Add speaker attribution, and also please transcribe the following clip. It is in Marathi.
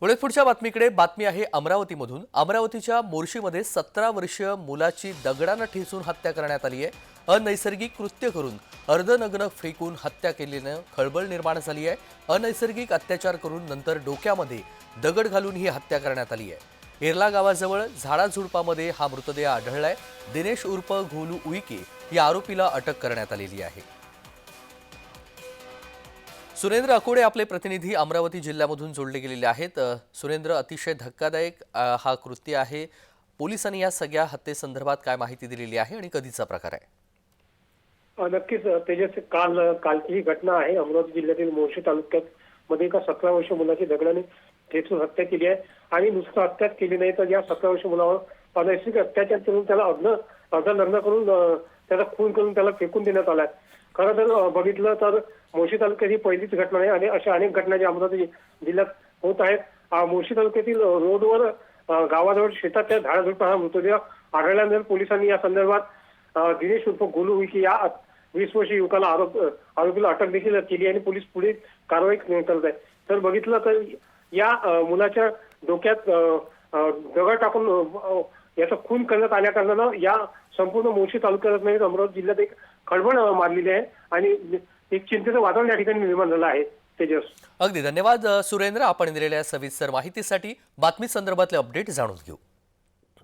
Speaker 1: पुढे पुढच्या बातमीकडे बातमी आहे अमरावतीमधून. अमरावतीच्या मोर्शीमध्ये सतरा वर्षीय मुलाची दगडानं ठेचून हत्या करण्यात आली आहे अनैसर्गिक कृत्य करून अर्धनग्न फेकून हत्या केल्यानं खळबळ निर्माण झाली आहे अनैसर्गिक अत्याचार करून नंतर डोक्यामध्ये दगड घालून ही हत्या करण्यात आली आहे एरला गावाजवळ झाडाझुडपामध्ये हा मृतदेह आढळलाय. दिनेश उर्फ घोलू उईके या आरोपीला अटक करण्यात आलेली आहे. सुरेंद्र अकोडे आपले प्रतिनिधी अमरावती जिल्ह्यामधून जोडले गेलेले आहेत. सुरेंद्र अतिशय धक्कादायक हा कृत्य आहे. पोलिसांनी या सगळ्या हत्येसंदर्भात काय माहिती दिलेली आहे आणि कधीचा प्रकार आहे?
Speaker 2: नक्कीच तेजस काल कालची ही घटना आहे. अमरावती जिल्ह्यातील मोर्शी तालुक्यात मध्ये एका सतरा वर्ष मुलाची दगडाने ठेचून हत्या केली आहे. आणि नुसतं हत्याच केली नाही तर या सतरा वर्ष मुलावर अनैसर्गिक अत्याचार करून त्याला अग्न अर्ध लग्न करून त्याचा खून करून त्याला फेकून देण्यात आलाय. खरं तर बघितलं तर मोशी तालुक्यात ही पहिलीच घटना आहे आणि अशा अनेक घटना ज्या अमरावती जिल्ह्यात होत आहेत. मोशी तालुक्यातील रोडवर गावाजवळ शेतात त्या झाडाझुडपा हा मृतदेह आढळल्यानंतर पोलिसांनी या संदर्भात दिनेश उर्फ गोलू विकी या वीस वर्षीय युवकाला आरोप आरोपीला अटक देखील केली आणि पोलीस पुढे कारवाई करत आहे तर बघितलं तर या मुलाच्या डोक्यात दगड टाकून याचा खून करण्यात आल्याकारणानं या संपूर्ण मुळशी तालुक्यात नाही अमरावती जिल्ह्यात एक खळबळ मारलेली आहे आणि एक चिंतेचं वातावरण या ठिकाणी निर्माण झालं आहे. तेजस.
Speaker 1: अगदी धन्यवाद सुरेंद्र. आपण दिलेल्या सविस्तर माहितीसाठी बातमी संदर्भातले अपडेट जाणून घेऊ.